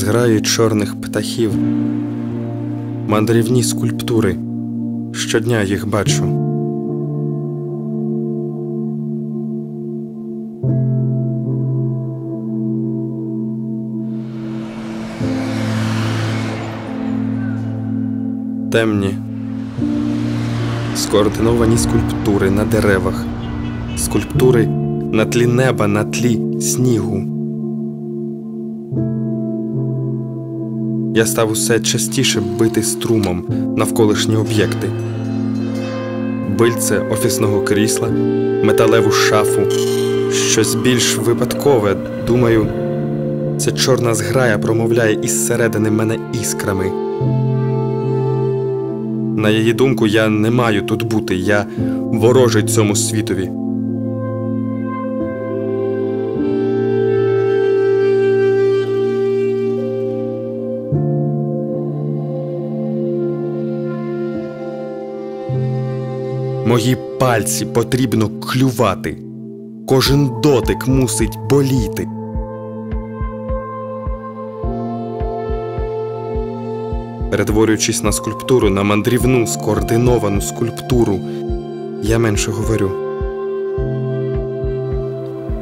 зграї чорних птахів, мандрівні скульптури. Щодня їх бачу. Темні, скоординовані скульптури на деревах, скульптури на тлі неба, на тлі снігу. Я став усе частіше бити струмом навколишні об'єкти, бильце офісного крісла, металеву шафу, щось більш випадкове, думаю, ця чорна зграя промовляє із середини мене іскрами. На її думку, я не маю тут бути, я ворожий цьому світові. Мої пальці потрібно клювати. Кожен дотик мусить боліти. Перетворюючись на скульптуру, на мандрівну скоординовану скульптуру, я менше говорю.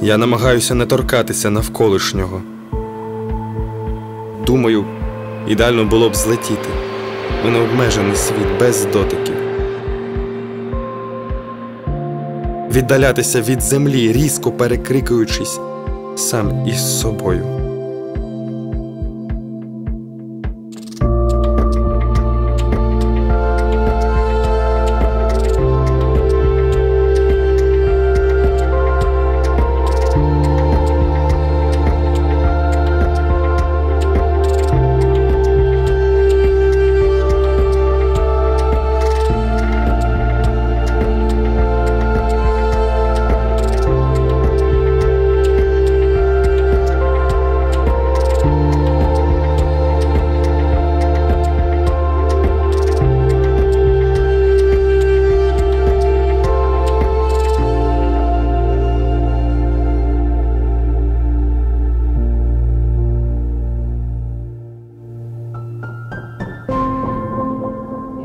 Я намагаюся не торкатися навколишнього. Думаю, ідеально було б злетіти у необмежений світ без дотиків. Віддалятися від землі, різко перекрикуючись сам із собою.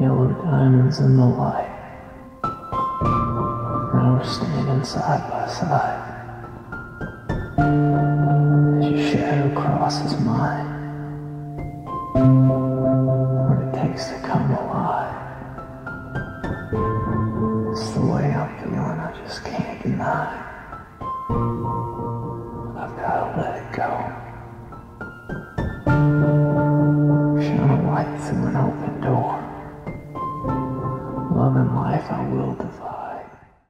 Yellow diamonds in the light. Now we're standing side by side. As your shadow crosses mine. What it takes to come alive. It's the way I'm feeling, I just can't deny. I've gotta let it go. Shine a light through an open door. Life I will divide.